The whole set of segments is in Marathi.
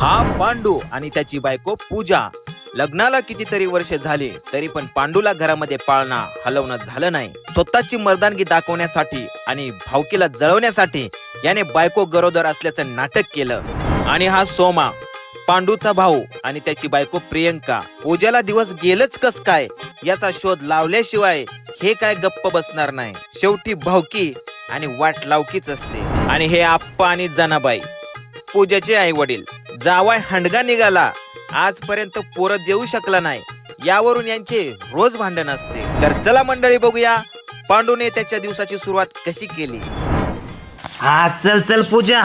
हा पांडू आणि त्याची बायको पूजा. लग्नाला कितीतरी वर्ष झाली तरी पण पांडूला घरामध्ये पाळणा हलवणं झालं नाही. स्वतःची मर्दानगी दाखवण्यासाठी आणि भावकीला जळवण्यासाठी याने बायको गरोदर असल्याचं नाटक केलं. आणि हा सोमा पांडूचा भाऊ आणि त्याची बायको प्रियंका पूजाला दिवस गेलच कस काय याचा शोध लावल्याशिवाय हे काय गप्प बसणार नाही. शेवटी भावकी आणि वाट लावकीच असते. आणि हे आप्पा आणि जनाबाई पूजाचे आई वडील जावाय हंडगा निघाला. आजपर्यंत पोरं देऊ शकला नाही. यावरून यांचे रोज भांडण असते. तर चला मंडळी बघूया पांडूने त्याच्या दिवसाची सुरुवात कशी केली? हा चल चल पूजा.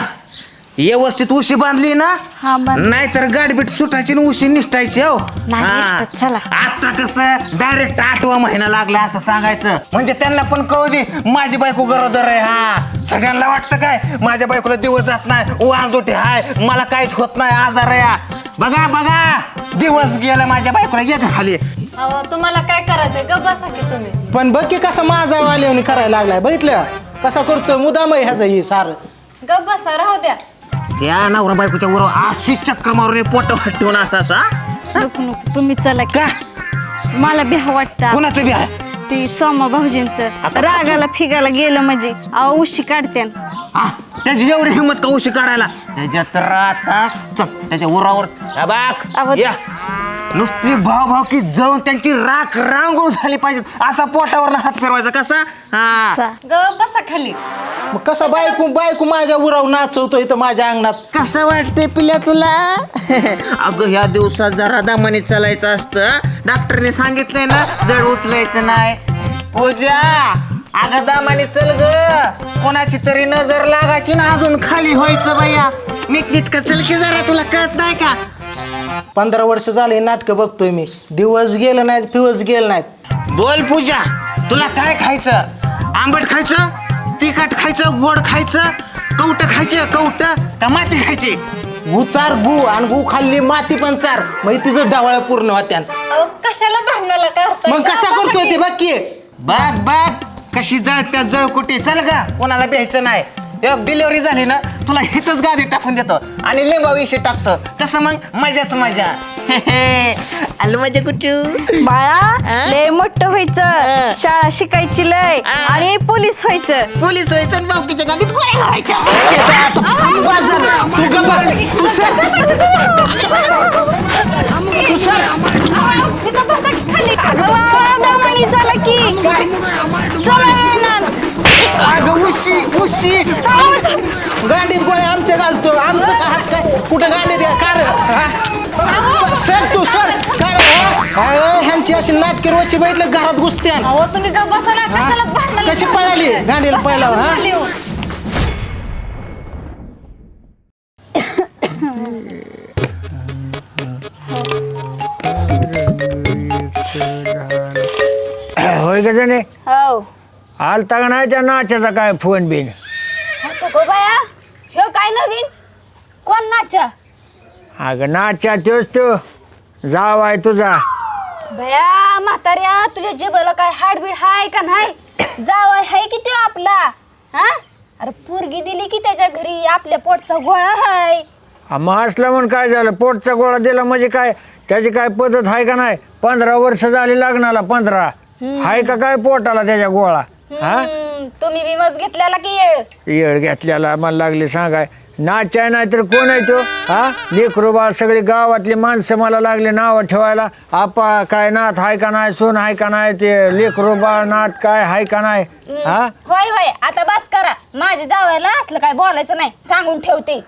व्यवस्थित उशी बांधली ना? हा नाहीतर गाडबीट सुटायची आणि उशी निष्ठायची हो. नाही हा. निष्ठत, चला. आता कसं डायरेक्ट आठवा महिना लागला असं सांगायचं. म्हणजे त्यांना पण कळू दे माझी बायको गरोदर आहे हा. सगळ्यांना वाटतं काय? माझ्या बायकोला दिवस जात नाही वांजोटे हाय. मला काहीच होत नाही आजार आहे हा. बघा बघा. दिवस गेला माझ्या बायकोला ये गं खाली. अहो तुम्हाला काय करायचंय? ग बसा की तुम्ही. पण बघ की कसा माझा वाले करायला लागलाय बघितलं? कसा करतोय? मुदाम आहे ह्याचं ही सार. ग बसा राहू द्या. त्या नवरा बायकोच्या वर अशी चक्कर मारून पोट ठेवून असं असं? नको नको. तुम्ही चला की. का? मला भ्या वाटतं. कुणाचं बी आहे ती सोमा भाऊजींच. रागाला फिगायला गेलं म्हणजे. अहो उशी काढते. हा, त्याची एवढी हिंमत का उशी काढायला? त्याच्यात तर आता चल त्याच्या उरावर बाक आवाज- या. नुसती भाव भाव की जळून त्यांची राख रांगोळ झाली पाहिजे असा पोटावर हात फिरवायचा कसा? हा. ग बसा खाली. मग कसा बायको बायको माझ्या उराव नाचवतो इथं माझ्या अंगणात? कसं वाटतंय पिल्या तुला? अगं ह्या दिवसात जरा दामाने चालायचं असतं. डॉक्टरने सांगितलंय ना जड उचलायचं नाही. पूजा अगं दामाने चल ग. कोणाची तरी नजर लागायची ना अजून खाली व्हायचं बाया. नीट नीटकं चल की जरा तुला कळत नाही का? पंधरा वर्ष झाले नाटक बघतोय मी. दिवस गेलं नाहीत पिवस गेलं नाहीत. बोल पूजा तुला काय खायचं? आंबट खायचं? तिखट खायचं? गोड खायचं? कवट खायचं? कवट? का माती खायची? गु चार गु आणि गु खाल्ली माती पण चार. मग तिचं डावळ्या पूर्ण होत्या. अहो कशाला भांडणाला करताय मग ग, कसा करतोय. ते बघ की. बघ बघ कशी जळत्या जळ कुठे चल का कोणाला प्यायचं नाही. एक डिलिव्हरी झाली ना तुला हिथच गादी टाकून देतो. आणि लिंबा विषय टाकतो. कसं मग? मजाच मजा. आलं मजा कुठू? बाळा लय मोठं व्हायचं. शाळा शिकायची लय. आणि पोलीस व्हायचं. पोलीस व्हायचं आणि बावकीच्या गाडीत गोळ्या घालायच्या. बस झालं. तू गप्प बस. तू सर. तू सर. उशी गांडीत गोळ्या आमच्या घालतो. आमचं का हात काय? कुठं गांडीत आहे? का रे? हा? सर तू सर काय रे, हा? अरे, ह्यांची अशी नाटकी रोजची बैठलं घरात घुसत्या अहो तुम्ही ग बसा ना कशाला भांडणाला कशी पळाली? गांडीला पळला हा? हो. होय जणे हो. आलता का नाही त्या नाच्याचा काय फोन बिन? गो बाया ह्यो काय नवीन? कोण नाचा? अगं नाच्या तोच तो जाव आहे तुझा. भया म्हाताऱ्या तुझ्या जिबला काय हाडबीड हाय का नाही? जावाय हाय की तो आपला? हा? अरे पोरगी दिली की त्याच्या घरी आपल्या पोटचा गोळा हाय. हा, मग असलं म्हणून काय झालं? पोटचा गोळा दिला म्हणजे काय? त्याची काय पद्धत आहे का नाही? पंधरा वर्ष झाली लग्नाला पंधरा. आहे का काय पोटाला त्याच्या गोळा? हा? हम्म, तुम्ही विमस घेतलेला की येळ? येळ घेतल्याला मला लागली सांगाय. नाच आहे नाही तर कोण आहे तो? हा? लेकरू बाळ सगळी गावातली माणसं मला लागले नाव ठेवायला. आपा काय नाथ हाय का नाही सोन हाय का नाही ते लेकरू बाळ नाथ काय हाय का नाही? हा? होय होय आता बस करा. माझ्या जावायला असलं काय बोलायचं नाही सांगून ठेवते.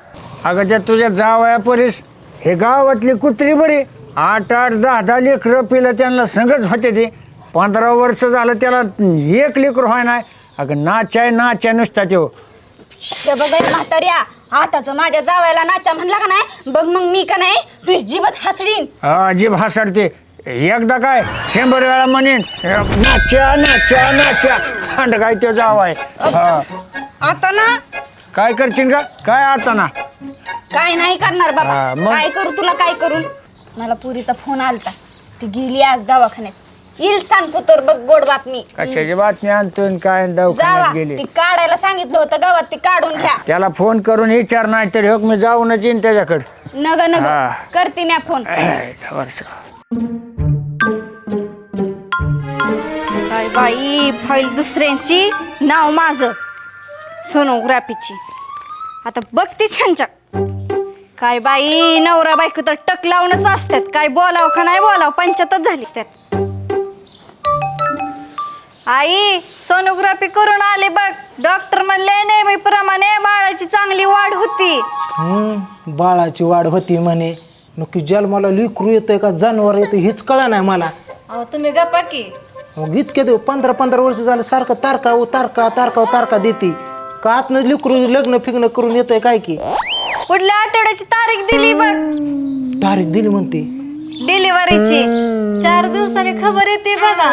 अगं त्या तुझ्या जावया परीस हे गावातली कुत्री बरी. आठ आठ दहा दहा लेकरं पिलं त्यांना संगच होते ते. पंधरा वर्ष झालं त्याला एक लेकर व्हाय नाही. अगं नाच आहे नाच आहे नुसता तो हे बघ हे म्हाताऱ्या आताच माझ्या जावायला नाचा म्हणला का नाही? बघ मग मी का नाही? तुझी जिबत हसडीन. अजीब हसडते. एकदा काय शंभर वेळा म्हणेन नाच्या नाच्या नाच्या अंड काय तो जाव आहे. हा. आता ना? काय करशील का? काय आता ना? काय नाही करणार हा, बाबा मग? काय करू तुला काय करून मला पुरीचा फोन आलता. ती गेली आज दवाखान्यात. येईल सांग पुतर बघ गोड बातमी. कशाची बातमी आणतोय आणि काय जावा दवाखान्यात गेले? ती काढायला सांगितलं होतं गावात ती काढून घ्या. त्याला फोन करून विचार नाही तर हो मी जाऊनच येईन त्याच्याकडे. नग नग हा. करते मी फोन. काय बाई फाईल दुसऱ्यांची नाव माझं. सोनोग्राफीची. आता बघते छानच्या. काय बाई नवरा बायको तर टक लावूनच असतात. काय बोलाव का नाही बोलाव पंचायतच झाली त्यात. आई सोनोग्राफी करून आले बघ. डॉक्टर म्हणले नेहमीप्रमाणे बाळाची चांगली वाढ होती. हम्म, बाळाची वाढ होती म्हणे. नक्की जन्माला लिकरू येतंय का जनावर येतं हेच कळा नाही मला. अहो तुम्ही गप्पा की. मग इतके दिवस पंधरा पंधरा वर्ष झालं सारखं तारका व तारका तारका व तारका देते. का आतनं लिकरू लग्न फिग्न करून येतंय काय की? पुढल्या आठवड्याची तारीख दिली बघ. तारीख दिली म्हणते. डिलिव्हरीची चार दिवसांनी खबर येते बघा.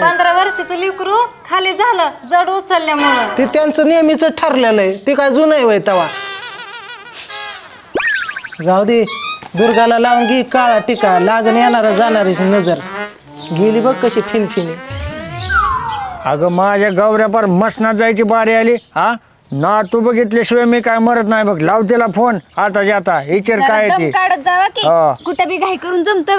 पंधरा वर्षाचं लिकरू खाली झालं जड उचलल्यामुळं. ते त्यांचं नेहमीच ठरलेलं आहे. ते काय जुनं आहे वय तवा. जाऊ दे. दुर्गाला लावून घे. काळा टिका. लागण येणारा जाणारीची नजर. गेली बघ कशी फिनफिनी. अगं माझ्या गौऱ्या पर मसनात जायची बारी आली हा? ना तू बघितल्याशिवाय मी काय मरत नाही बघ. लाव तिला फोन आता जाता विचार जरा काय दम ते. काढत जावा की. हा. कुठं बी घाई करून जमत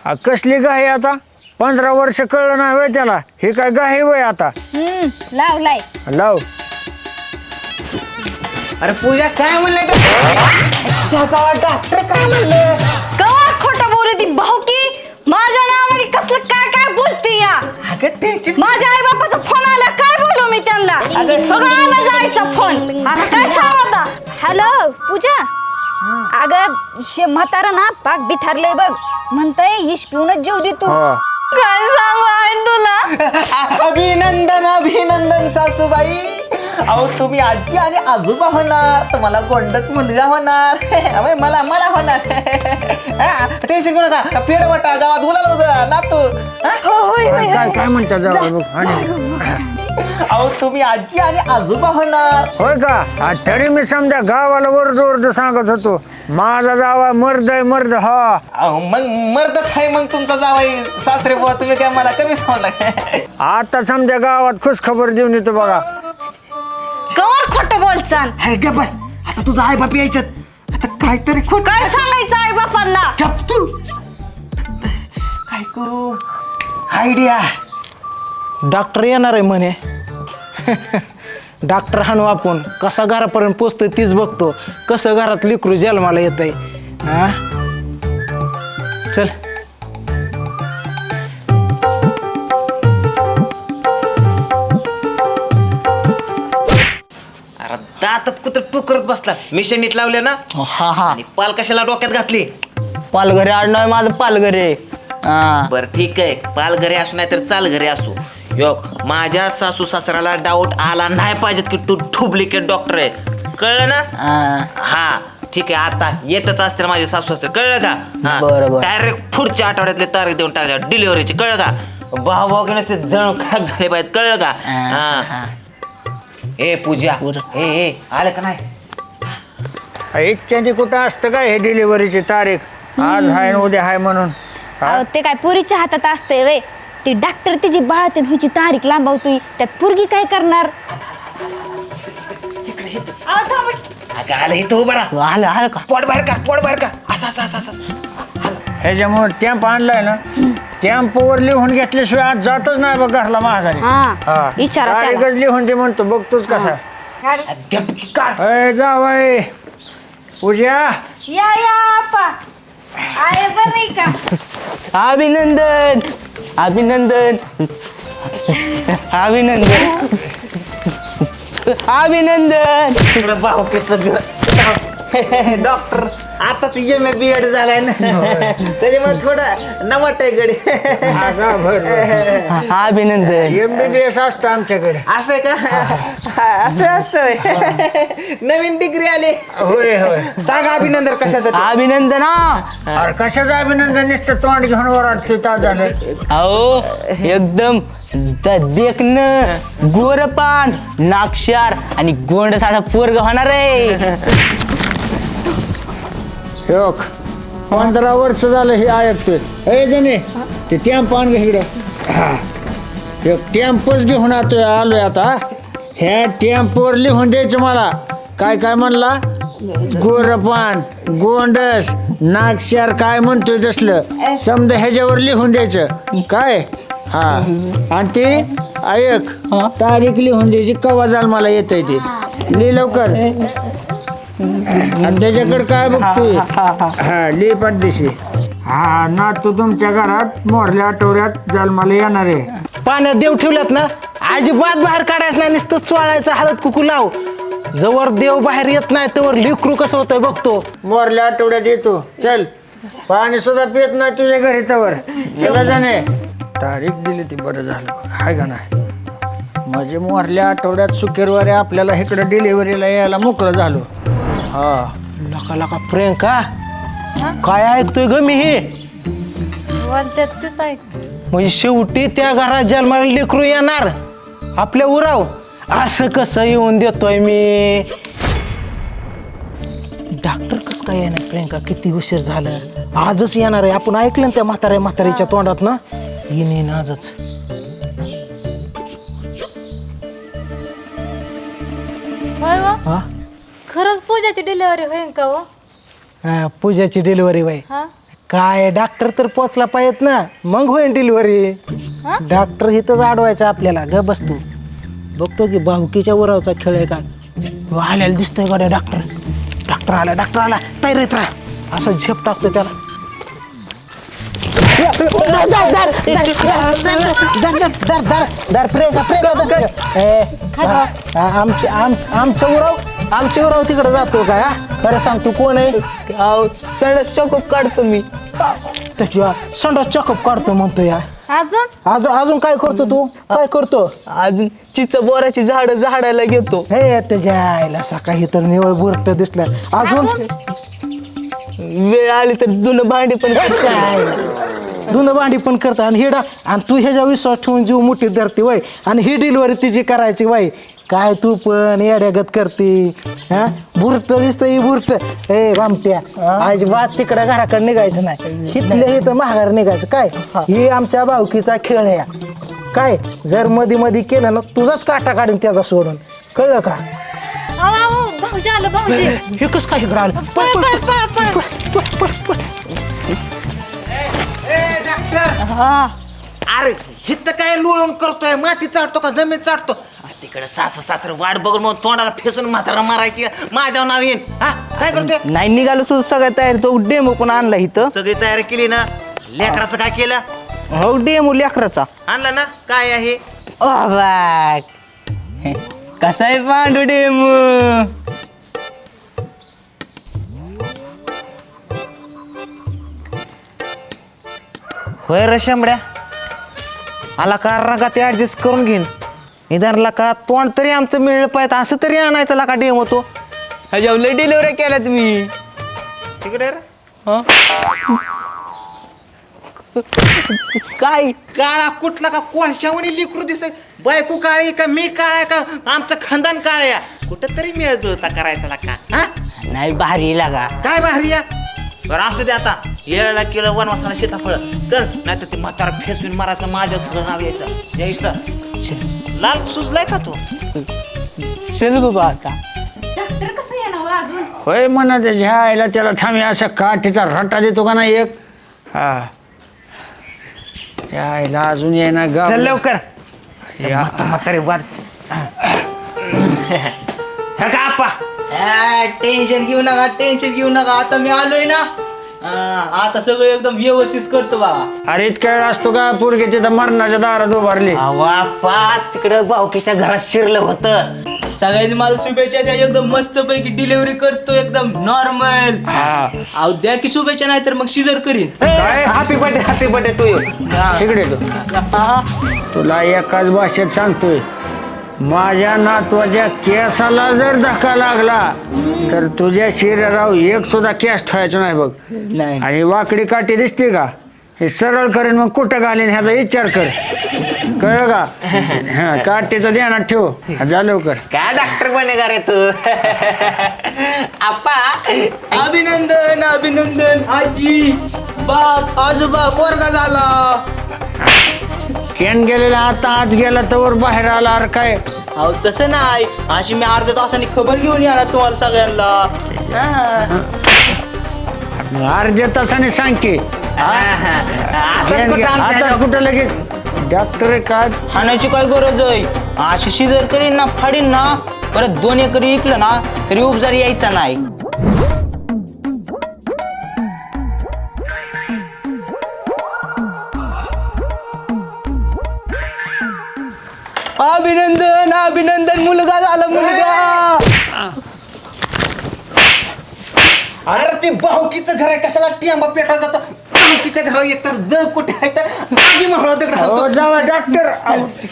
हा, कसली गाय आता? पंधरा वर्ष कळलं नाही वय त्याला. हे काय गाय वय आता? हम्म लावलाय लाव. अरे पूजा काय म्हणलं डॉक्टर काय म्हणलं? कवा खोटं बोलू ती भाऊ की? माझ्या नावाने कसलं काय काय बोलते या? अगं टेन्शन माझ्या आई आला जायचा फोन आता काय सांग आता? हॅलो पूजा. अगं हे म्हातारा ना पाक बिथारलंय बघ. म्हणतय इश पिऊनच जेव दे तू. हो. काय सांगू आई तुला? अभिनंदन अभिनंदन सासूबाई. अहो तुम्ही आजी आणि आजोबा होणार. तुम्हाला गोंडच मुलगा होणार. अबे, मला मला होणार. टेन्शन घेऊ नका. पेड वाटा गावात गुलाल होतं नातू. हा? काय काय- काय म्हणता जाऊ आणि अहो तुम्ही आजी आणि आजोबा होणार. होय का? आ, तरी मी समजा गावाला वरद वरद सांगत होतो. माझा जावा मर्द आहे मर्द हा. अहो मग मर्दच आहे मग तुमचा जावाई सासरे बुवा तुम्ही काय मला कमी सांगला आता समजा गावात खुश खबर देऊन येतो बघा. कवर खोटं बोलचाल? हाय ग बस. आता तुझा आई बाप यायच्यात. आता काहीतरी खोट काय सांगायचं आई बापांना तू. काय करू? आयडिया डॉक्टर येणार आहे म्हणे. डॉक्टर हाणू आपण. कसा घरापर्यंत पोचतोय तीच बघतो. कसं घरात लिकरू जन्माला येत आहे हा? चल. अरे दातात कुत्र तू करत बसला. मिशन नीट लावले ना? हा हा. आणि पाल कशाला डोक्यात घातली? पालघरे आडनाव आहे माझं पालघरे. हा. बर ठीक आहे. पाल घरी असू नाही तर चाल घरी असू. योग माझ्या सासू सासऱ्याला डाऊट आला नाही पाहिजे की तू डुप्लिकेट डॉक्टर आहे. कळलं ना? हा. हा ठीक आहे आता येतच असतील माझे सासू सासरे. कळलं का? बरं. डायरेक्ट पुढच्या आठवड्यातले तारीख देऊन टाकल्या डिलिव्हरीची कळलं का? भाऊ भाऊ की नसते जण खाक झाले पाहिजेत. कळलं का? हा, हा. ए पूजा. बरं. ए ए आलं का नाही? इतक्यांची कुठं असतं काय हे डिलिव्हरीची तारीख? आज आहे आणि उद्या आहे म्हणून. हा? अहो, ते काय पुरीच्या हातात असते वे ती डॉक्टर तिची बाळातीन व्हायची तारीख लांबवतोय. त्यात पुरगी काय करणार? अगं, आलं इथं उभं राहा. आलं आलं का? पोट बाहेर का पोट बाहेर का? असं असं असं असं. ह्याच्यामुळे टॅम्प आणलाय ना टॅम्पवर लिहून घेतल्याशिवाय आज जातच नाही बघ घरला महागारी हा विचारा त्याला. तारीखच लिहून दे म्हणतो बघतोच कसा. अय जावाय पूजा. या या आहे बरं का? अभिनंदन अभिनंदन. अभिनंदन. अभिनंदन. डॉक्टर. आताच एम ए बी एड झालाय ना. त्याच्यामुळे थोडं नवट आहे गडी. हा का बरं अभिनंदन. एमबीबीएस असतं आमच्याकडे. असं आहे का असं असतं नवीन डिग्री आली. होय होय. सांगा अभिनंदन कशाचं ते. अभिनंदन. हा अरे कशाचं अभिनंदन? नुसतं तोंड घेऊन तास झालं. अहो एकदम द- देखणं गोरपान नाक्षार आणि गोंड साधा पोरग होणार आहे. योग पंधरा वर्ष झालं हे ऐकतोय. ए जणे ते टॅम्प आण इकडे. एक टॅम्पच घेऊन आतोय आलोय आता. ह्या टॅम्पवर लिहून द्यायचं मला. काय काय म्हणला? गोरपान गोंडस नागशार काय म्हणतोय तसलं. समजा ह्याच्यावर लिहून द्यायचं. काय? हा. आणि ते ऐक तारीख लिहून द्यायची कवा जाल मला येत ते. लिह लवकर. आणि त्याच्याकडे काय बघतोय? हा लिह पाठदेशी. हा ना तू तुमच्या घरात मोरल्या आठवड्यात जन्माला येणार आहे. पाण्यात देव ठेवल्यात ना? अजिबात बाहेर काढायचं नाही नुसतं चोळायचं हळद कुकू लाव. जवळ देव बाहेर येत नाही तवर लिकरू कसं होतंय बघतो. मोरल्या आठवड्यात येतो. चल पाणी सुद्धा पित नाही तुझ्या घरी तवर. जाणे. तारीख दिली ती बरं झालं. हाय का नाही? म्हणजे मोरल्या आठवड्यात शुक्रवारी आपल्याला इकडं डिलिव्हरीला यायला मोकळं झालो. हा. लका लका प्रियंका. काय ऐकतोय ग मी हे म्हणजे शेवटी त्या घरात जन्माला लेकरू येणार. आपल्या उराव. असं कसं येऊन देतोय मी? डॉक्टर कसं काय येणार प्रियंका? किती उशीर झालं? आजच येणार आहे. आपण ऐकलं ना त्या म्हाताऱ्या म्हातारीच्या तोंडात ना? येईन येईन आजच. होय व? हा? खरंच पूजाची डिलिव्हरी होईल का हो? हा, पूजाची डिलिव्हरी बाई. हा? काय डॉक्टर तर पोचला पाहिजेत ना. मग होईल डिलिव्हरी डॉक्टर इथंच अडवायचं आपल्याला. ग बसतो बघतो की भाऊकीच्या उरावचा खेळ आहे का? तो आल्याला दिसतोय गाड्या डॉक्टर डॉक्टर आला डॉक्टर आला. तयारीत राहा असं झेप टाकतो त्याला. दर, दर, दर, दर, दर, दर, दर, दर, दर, दर, प्रियंका, प्रियंका, दर. ए, आमचे आम आमच्या उराव आमच्या उराव तिकडे जातो का हा? खरं सांग तू कोण आहे? सडस चॉकअप काढतो मी. त्याच्या संडास चॉकअप काढतो म्हणतो या अजून? अजून अजून काय करतो तू? काय करतो? अजून चिच बोराची झाड झाडायला घेतो. हे त्याच्या आईला सकाळी तर निवळ बुरट दिसलं. अजून? वेळ आली तर जुनं भांडी पण धुणं भांडी पण करतो. आणि हिडा आणि तू ह्याच्या विश्वास ठेवून जीव मोठी धरते वय. आणि ही डिलिव्हरी तिची करायची वय. काय तू पण येड्यागत करते? हा? बुरट दिसतं ही बुरट. ए रामत्या अजिबात तिकडे घराकडे निघायचं नाही. हिथल्या इथं महागार निघायचं. काय? ही. आमच्या भावकीचा खेळ आहे. काय? जर मध्ये मध्ये केलं ना तुझाच काटा काढून त्याचा सोडून. कळलं का? अहो, अहो, भाऊजी आलं भाऊजी. हे कसं काय इकडं आलं? पळ पळ पळ पळ अरे हित काय लोळून करतोय? माती चाटतो का? जमीन चाटतो? तिकडे सासू सासर वाट बघून मग तोंडाला फेसून म्हातारा मारायची. माझ्यावर नाव येईन. हा? काय करतोय? नाही निघालो सुद्धा सगळ्या तयार. तो डेमो पण आणला इथं. सगळी तयारी केली ना? लेकराचं काय केलं? हो डेमो लेकराचा. आणलं ना? काय आहे? कसा आहे पांडू डेमो? होय रे शंभड्या आला का? रंगा ते ऍडजस्ट करून घेईन. निदानला का तोंड तरी आमचं मिळलं पाहिजे असं तरी आणायचं ला का डेम होतो ह्याच्यावर लय डिलिव्हरी केल्या तुम्ही. तिकडे रे. काय? काळा कुठला का? कोळशावणी लिकरू दिसत बायको काळी का मी काळा का? आमचं खानदान काळ्या कुठं तरी मिळ जुळता करायचा ला का हा? नाही भारी लागा. काय भारी या? बरं असू दे आता. येळला केलं वनवासाला सीताफळ चल नाही तर ते म्हातारा फेसून मारायचं माझ्या सुद्धा नाव यायचं. यायचं. लाल सुजलाय का तू? चल बाबा आता. डॉक्टर कसं येणार हो अजून? होय म्हणा त्याच्या आईला त्याला थांबी असा काठीचा रट्टा देतो का नाही एक? हा. त्या आईला अजून येणार गाव. चल लवकर. या. म्हातारे वाट हे का आपा टेन्शन घेऊ नका टेन्शन घेऊ नका. आता मी आलोय ना. आता सगळं एकदम व्यवस्थित करतो बाबा अरे इतका वेळ असतो का? पोरगे तिथं मरणाच्या दारात उभारली बापा तिकडं भावकीच्या घरात शिरलं होतं. सगळ्यांनी मला शुभेच्छा द्या एकदम मस्त पैकी डिलिव्हरी करतो एकदम नॉर्मल हा. अहो द्या की शुभेच्छा नाही तर मग शिजर करीन. काय? Happy birthday happy birthday to you तिकडे तू तुला एकाच भाषेत सांगतोय. माझ्या नातवाच्या केसाला जर धक्का लागला तर तुझ्या शरीरावर एक सुद्धा केस ठेवायचं नाही बघ. नाही. आणि वाकडी काठी दिसते का? हे सरळ करेन मग कुठं घालीन ह्याचा विचार कर. कळलं का? हा काटेचं ध्यानात ठेव. जा लवकर. काय डॉक्टर बनेगा रे तू? आप्पा. अभिनंदन अभिनंदन आजी बाप आजोबा पोरगा झाला. केन गेलेला आता आत गेला तर बाहेर आला अरे काय? अहो तसं नाही. अशी मी अर्ध्या तासाने खबर घेऊन येणार तुम्हाला सगळ्यांना. हा. अर्ध्या तासाने सांग की. आताच कुठं आमच्या आता कुठं लगेच? डॉक्टर काय हाणायची काय गरज आहे? अशी शिजर करीन ना फाडीन ना परत दोन एकर इकलं ना तरी उपजार यायचा नाही. अभिनंदन अभिनंदन मुलगा झाला मुलगा. अरे ते भाऊकीचं घर आहे कशाला टिंबा पेटवा जातो? भाऊकीच्या घरावर एक तर जळ कुठे आहे तर आधी घालतो. जावा डॉक्टर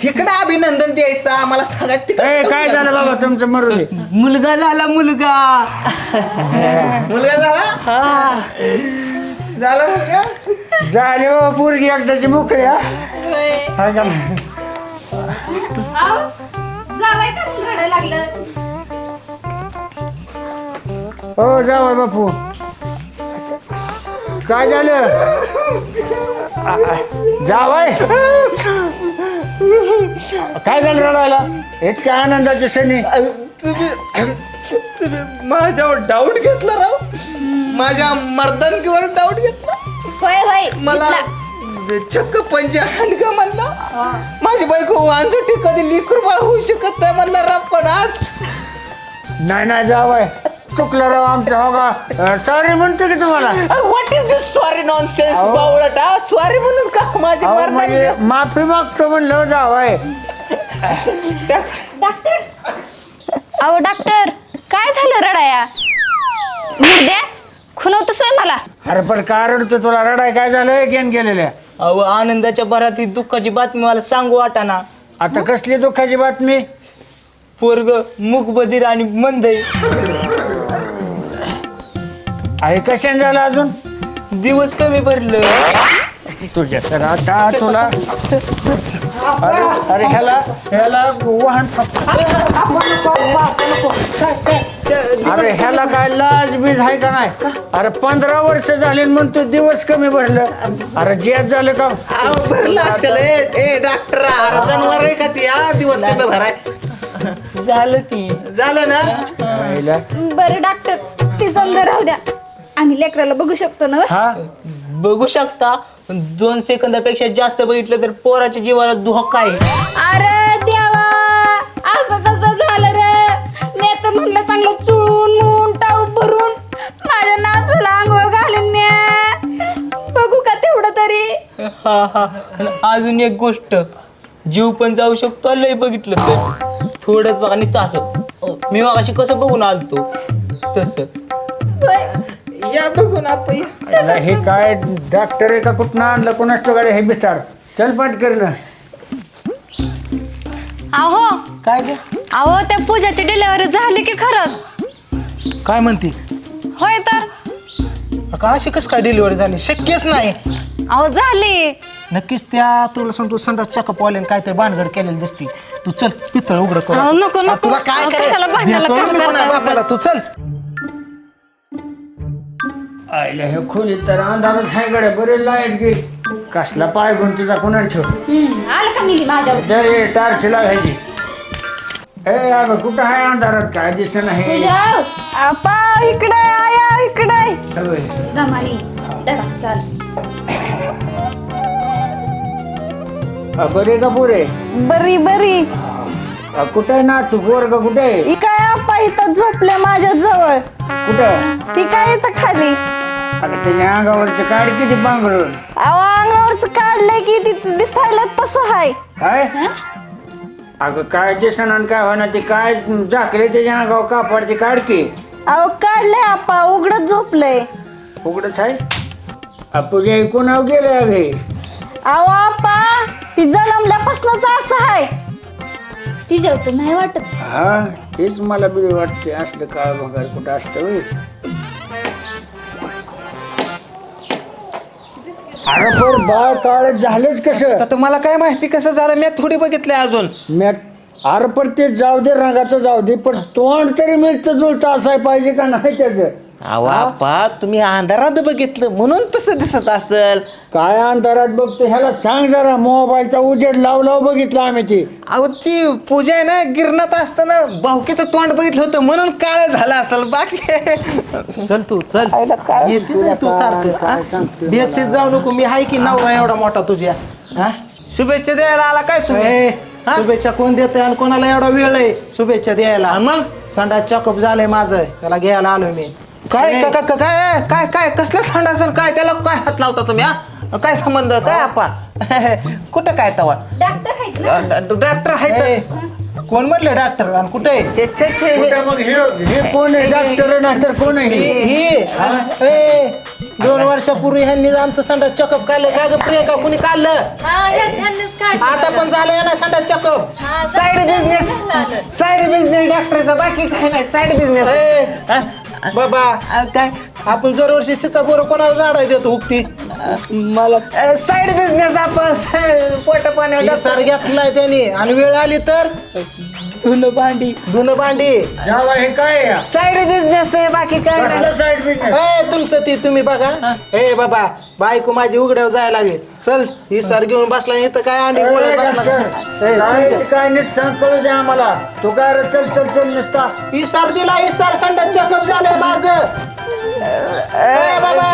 इकडं अभिनंदन द्यायचं आम्हाला सांगायचं तिकडं ए काय झालं बाबा तुमचं मरू मुलगा झाला मुलगा. मुलगा झाला? झाला मुलगा? झाले हो पोरगी एकदाची मोकळी हा. का? आव जावाय का रडायला लागलं? हो जावा बापू. काय झालं? जावाय. काय झालं रडायला? इतक्या आनंदाचे क्षणी. तुम्ही माझ्यावर डाऊट घेतला राव? माझ्या मर्दानकीवर डाऊट घेतला? होय होय. मला चक्क पंजे हांडका म्हणला? माझी बायको अंजटी कधी लिकूर बाळ होऊ शकत नाही म्हणला राव पण आज. नाही नाही जावाय चुकलं राव आमचं हो का? सॉरी म्हणतो की तुम्हाला? What is this sorry nonsense अहो. बावळटा? सॉरी म्हणून का माझी अहो, म्हणजे माफी मागतो म्हणलं जावाय डॉक्टर. अहो डॉक्टर काय झालं रडाया? मुर्द्या खुनवतोस होय मला अरे पण का रडतो तुला रडाय काय झालं गेन गेलेल्या अहो आनंदाच्या भरात ही दुःखाची बातमी मला सांगू वाटाना आता कसली दुःखाची बातमी पोरग मुकबधीर आणि मंदय अरे कशाने झालं अजून दिवस कमी भरलं तुझ्या तर आता तुला अरे अरे ह्याला ह्याला वाहन अरे ह्याला काय लाज बीज आहे का नाही? अरे पंधरा वर्ष झाले म्हणून तू दिवस कमी भरलं. अरे जेच झालं का? भरलं असतं ए डॉक्टर अरे जनावर आहे का ती? दिवस कमी भराय. झालं ती. झालं ना. बरं डॉक्टर ती समजा राहू द्या. आम्ही लेकराला बघू शकतो ना हा? बघू शकता. पण दोन सेकंदापेक्षा जास्त बघितलं तर पोराच्या जीवाला धोका आहे. अरे हा हा आणि अजून एक गोष्ट. जीव पण जाऊ शकतो लय बघितलं तर. थोडंच बघा नुसतं असं. मी अशी कसं बघून आलतो? तसं. होय. या बघून आपण. अरे हे काय डॉक्टर आहे का? कुठनं आणलं? कोणाच तो गाडी? हे बिस्तार चल पाठ कर ना अहो. काय गे? अहो त्या पूजाची डिलेवरी झाली की खरंच काय म्हणते? होय तर. का अशी कसं काय डिलिव्हरी झाली? शक्यच नाही. अहो झाली. नक्कीच त्या तुला सांगतो संडास चकअप वाल्याने काहीतरी भानगड केलेली दिसती. तू चल पितळ उघड करू. अहो, नको, नको. तुला काय अहो, कशाला करायचं भांडणाला देतो काम मी कोणा करताय? बापाला, तू चल. आईला हे खोलीत तर अंधारच आहे गड्या बरे लाइट गेली कसला पाय गुण तुझा कोणा ठेव? आलं का मिली माझ्या जर टार्च लावायची. ए अगं कुठं आहे अंधारात? काय दिसत नाही आपा इकडे आया इकडे होय. दमानी दडा चाल. बरे का पुरे? बरी बरी. अ, कुठं ना तू? पोरग कुठे ही काय आपा इथं झोपल्या माझ्या जवळ? कुठं? ती काय इथं खाली? अगं त्याच्या अंगावरचं काढ किती पांघरून अहो अंगावरच काढलंय की ती दिसायला तसं आहे काय अगं काय दिसणार काय होणार ते काय झाकले त्याच्या अंगावर कापड ते काढ की. अहो काढलंय आपा उघडत झोपलंय. उघडच आहे अपुजे ऐकून नाव गेले अगे अहो आपा ती जन्मल्यापासूनच असं आहे तिच्या तर नाही वाटत. हा तेच मला बी वाटते असलं काळ बघायला कुठं असतं होय. अरे पण बाळ काळ झालंच कसं? आता मला काय माहिती कसं झालं? मी थोडी बघितलंय अजून. मी अरे पण ते जाऊ दे रंगाचं जाऊ दे पण तोंड तरी मिळतं जुळतं असाय पाहिजे का नाही त्याचं? आप्पा तुम्ही अंधारात बघितलं म्हणून तसं दिसत असेल. काय अंधारात बघतो ह्याला सांग जरा मोबाईलचा उजेड लाव लाव बघितलं आम्ही ती. अहो ती पूजा आहे ना गिरणात असताना भाऊकीचं तोंड बघितलं होतं म्हणून काळ झालं असेल बाकी. चल तू चल. येतेच आहे तू सारखं हा? जाऊ नको मी आहे की नवरा एवढा मोठा तुझ्या? हा? शुभेच्छा द्यायला आला काय तुम्ही? हा? शुभेच्छा कोण देते आणि कोणाला एवढा वेळ आहे? शुभेच्छा द्यायला. मग? संडा चॉकअप झालंय माझं त्याला घ्यायला आलोय मी. काय काय काय काय काय काय कसला सांड असेल? काय त्याला काय हात लावता तुम्ही हा? काय संबंध? काय आपा? कुठं काय तवा? डॉक्टर आहेत ना. डॉक्टर आहे कोण म्हटलं डॉक्टर? आणि कुठे? आहे कुठं मग? हे हे कोण आहे? डॉक्टर तर कोण आहे? हे? ए, दोन वर्षापूर्वी ह्यांनी आमचं संडा चॉकअप काढलं. का ग प्रियंका कुणी काढलं? आता पण झालं ना संडा चॉकअप साईड बिझनेस साईड बिझनेस डॉक्टरचा बाकी काय नाही. साईड बिझनेस बाबा काय? आपण दरवर्षी चिचा बोर कोणाला झाडाय देतो उक्ती मला साईड बिझनेस आपण पोट पाण्यावर सर घेतलाय त्यांनी. आणि वेळ आली तर? धुणं भांडी. धुणं भांडी. जावा हे काय आहे? साईड बिझनेस आहे बाकी काय नाही. कसलं साईड बिझनेस ए तुमचं ती तुम्ही बघा. ए बाबा बायको माझी उघड्यावर जायला लागली. चल ही सर घेऊन बसला नाही तर काय अंडी गोळ्यात बसला. ए, चल काय काय नीट सांग कळू दे आम्हाला. तू काय रे चल चल चल नुसता. ही सर दिला ही सर संडा चॉकअप झालंय माझं. ए, बाबा.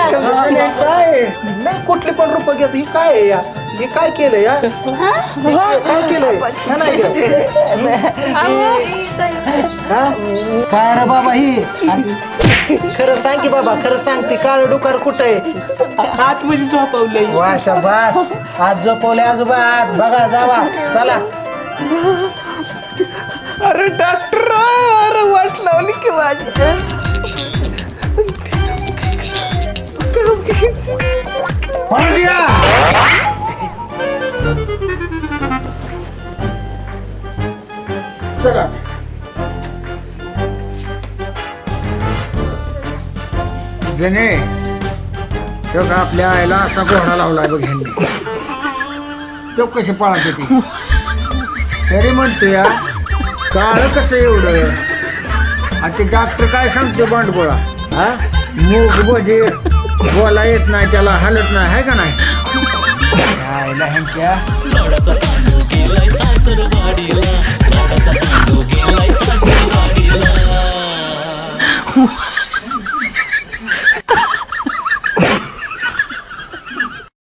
काय? नाही कुठली पण रुपये घेत ही काय आहे या? हे काय या हे? काय काय केलंय? हा, नाही. हा? काय रे बाबा ही? खरं सांग की बाबा खरं सांग ती काळ डुकार कुठं आहे? आतमध्ये झोपवलंय. वा शाबास. आज झोपवले आजोबा. आत बघा जावा. चला. अरे डॉक्टर अरे वाट लावली की माझी. चला. जने तो का आपल्या आईला असा घोडा लावलाय बघ ह्यांनी. तो कसे पाळत होते. तरी म्हणतो या काळ कसं एवढं? आणि ते डॉक्टर काय सांगतो बांडगोळा हा? मूग बधीर बोला येत नाही त्याला हलत नाही आहे का नाही? आईला ह्यांच्या तू गेलाय सासू वाडीला